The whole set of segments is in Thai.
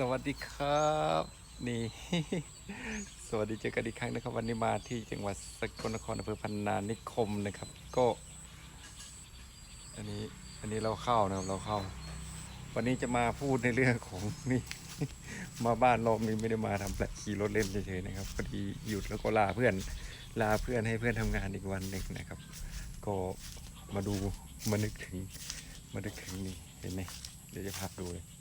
สวัสดีครับ นี่ สวัสดีเจอกันอีกครั้งนะครับ วันนี้มาที่จังหวัดสกลนครอำเภอพันนานิคมนะครับ ก็ อันนี้อันนี้เราเข้านะครับเราเข้า วันนี้จะมาพูดในเรื่องของนี่ มาบ้านรอบนี้ไม่ได้มาทำแต่ขี่รถเล่นเฉยๆนะครับพอดีหยุดแล้วก็ลาเพื่อนลาเพื่อนให้เพื่อนทำงานอีกวันหนึ่งนะครับ ก็มาดูมานึกถึงมานึกถึงนี่เห็นไหมเดี๋ยวจะพาดูเลย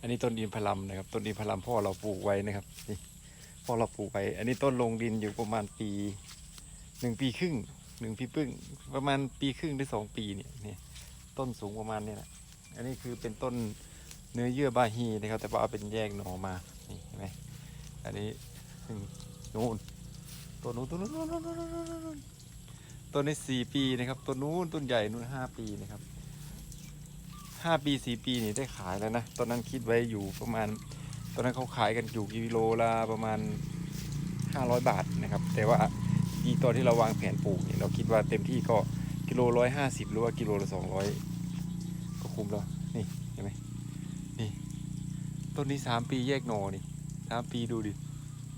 อันนี้ต้นอินทผลัมนะครับ ต้นอินทผลัมพ่อเราปลูกไว้นะครับนี่พ่อเราปลูกไว้ อันนี้ต้นลงดินอยู่ประมาณปีหนึ่งปีครึ่งหนึ่งปีปึ้งประมาณปีครึ่งหรือสองปีเนี่ยนี่ต้นสูงประมาณนี้แหละอันนี้คือเป็นต้นเนื้อเยื่อบาฮีนะครับ แต่ว่าเอาเป็นแยกหน่อมานี่เห็นไหมอันนี้นู่นต้นนู้นต้นนู้นต้นนู้นต้นนู้นนู้นต้นนี้สี่ปีนะครับต้นนู้นต้นใหญ่นู้นห้าปีนะครับ ห้าปีสี่ปีนี่ได้ขายแล้วนะ ตอนนั้นคิดไว้อยู่ประมาณ ตอนนั้นเขาขายกันอยู่กิโลละประมาณห้าร้อยบาทนะครับ แต่ว่าอีตอนที่เราวางแผนปลูกเนี่ยเราคิดว่าเต็มที่ก็กิโลร้อยห้าสิบหรือว่ากิโลละสองร้อยก็คุ้มแล้วนี่เห็นไหมนี่ต้นนี้สามปีแยกหนอนี่สามปีดูดิ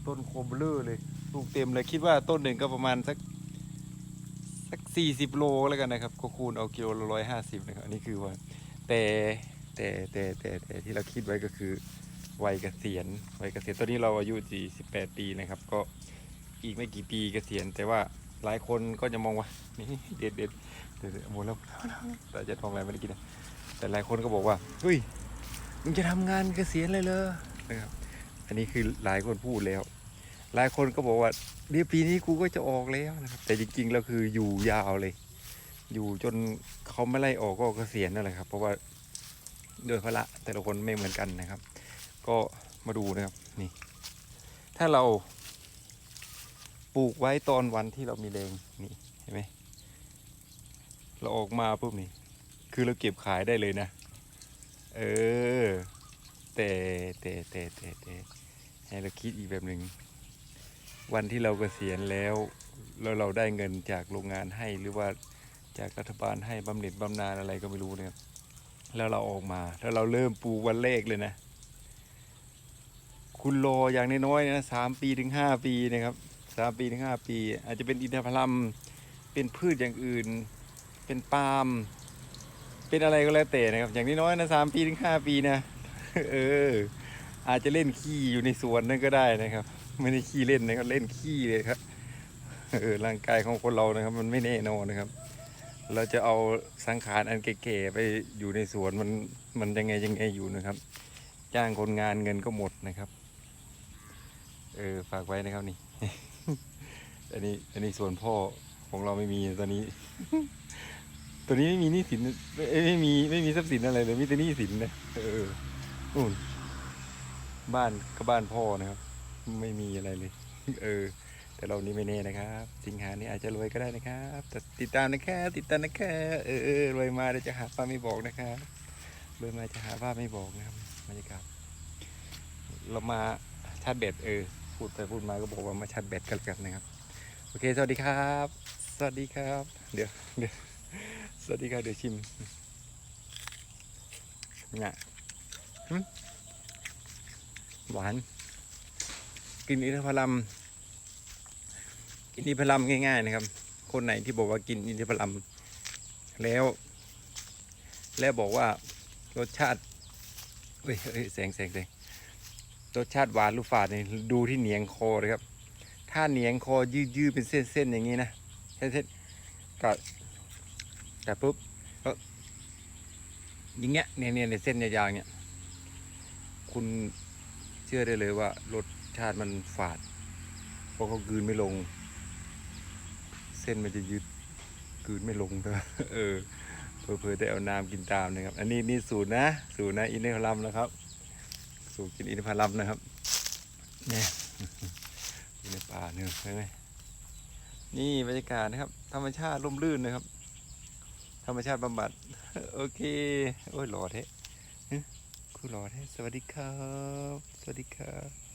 ต้นโคมเบลอเลยลูกเต็มเลยคิดว่าต้นหนึ่งก็ประมาณสักสักสี่สิบโลแล้วกันนะครับ ก็คูณเอากิโลละร้อยห้าสิบนะครับอันนี้คือว่า แต่แต่แต่แต่แต่ที่เราคิดไว้ก็คือวัยเกษียณวัยเกษียณตอนนี้เราอายุ48ปีนะครับ ก็อีกไม่กี่ปีเกษียณ แต่ว่าหลายคนก็จะมองว่านี่เด็ดเด็ดเด็ดหมดแล้วแต่จะทองอะไรไม่ได้กินนะแต่หลายคนก็บอกว่าเฮ้ยมึงจะทำงานเกษียณเลยเลยนะครับ อันนี้คือหลายคนพูดแล้ว หลายคนก็บอกว่าเดี๋ยวปีนี้กูก็จะออกแล้วนะครับแต่จริงๆแล้วคืออยู่ยาวเลย อยู่จนเขาไม่ไล่ออกก็เกษียณนั่นแหละครับ เพราะว่าโดยพละแต่ละคนไม่เหมือนกันนะครับ ก็มาดูนะครับนี่ ถ้าเราปลูกไว้ตอนวันที่เรามีแรงนี่เห็นไหมเราออกมาปุ๊บนี่ คือเราเก็บขายได้เลยนะ เออแต่แต่แต่แต่แต่ให้เราคิดอีกแบบหนึ่งวันที่เราเกษียณแล้วแล้วเราได้เงินจากโรงงานให้หรือว่า จากรัฐบาลให้บำเหน็จบำนาญอะไรก็ไม่รู้นะครับแล้วเราออกมา แล้วเราเริ่มปลูกวันแรกเลยนะ คุณรออย่างน้อยๆนะสามปีถึงห้าปีนะครับสามปีถึงห้าปี อาจจะเป็นอินทผลัมเป็นพืชอย่างอื่น เป็นปาล์มเป็นอะไรก็แล้วแต่นะครับ อย่างน้อยๆนะสามปีถึงห้าปีนะเออ อาจจะเล่นขี้อยู่ในสวนนั่นก็ได้นะครับ ไม่ได้ขี้เล่นนะครับเล่นขี้เลยครับเออร่างกายของคนเรานะครับ มันไม่แน่นอนนะครับ เราจะเอาสังขารอันเก๋ๆไปอยู่ในสวนมันมันยังไงยังไงอยู่นะครับ จ้างคนงานเงินก็หมดนะครับ เออฝากไว้นะครับนี่ อันนี้อันนี้สวนพ่อของเราไม่มีตอนนี้ ตัวนี้ไม่มีหนี้สินไม่มีไม่มีทรัพย์สินอะไรเลยมีแต่หนี้สินนะเออนู่นบ้านก็บ้านพ่อนะครับ ไม่มีอะไรเลย เออ แต่เรานี้ไม่แน่นะครับ สิงหานี้อาจจะรวยก็ได้นะครับแต่ติดตามนะครับติดตามนะครับเออรวยมาเดี๋ยวจะหาภาไม่บอกนะครับรวยมาจะหาภาไม่บอกนะครับบรรยากาศเรามาชาร์จแบตเออพูดไปพูดมาก็บอกว่ามาชาร์จแบตกันกันนะครับ โอเค สวัสดีครับ สวัสดีครับ เดี๋ยวเดี๋ยวสวัสดีครับเดี๋ยวชิมเนี่ยหึหวาน กินอินทผลัม อินทผลัมง่าย ๆ นะครับ คนไหนที่บอกว่ากินอินทผลัมแล้ว แล้วบอกว่ารสชาติเฮ้ยเฮ้ยแสงแสงแสงรสชาติหวานหรือฝาดเนี่ยดูที่เหนียงคอเลยครับ ถ้าเหนียงคอยืดยืดๆเป็นเส้นๆอย่างนี้นะเส้นๆก็แต่ปุ๊บก็อย่างเงี้ยเนี่ยเนี่ยเนี่ยเส้นยาวๆเนี่ยคุณเชื่อได้เลยว่ารสชาติมันฝาด เพราะเขากืนไม่ลง เส้นมันจะยืดกืนไม่ลงด้วเออเพื่อๆได้เอาน้ำกินตามนะครับ อันนี้นี่สูตรนะ สูตรนะอินทผลัมนะครับ สูตรกินอินทผลัมนะครับเนี่ยอยู่ในป่าเนี่ยเห็นไหมนี่บรรยากาศนะครับ ธรรมชาติร่มรื่นนะครับ ธรรมชาติบำบัด โอเค โอ้ยหล่อแท้ฮะคุณหล่อแท้สวัสดีครับ สวัสดีครับ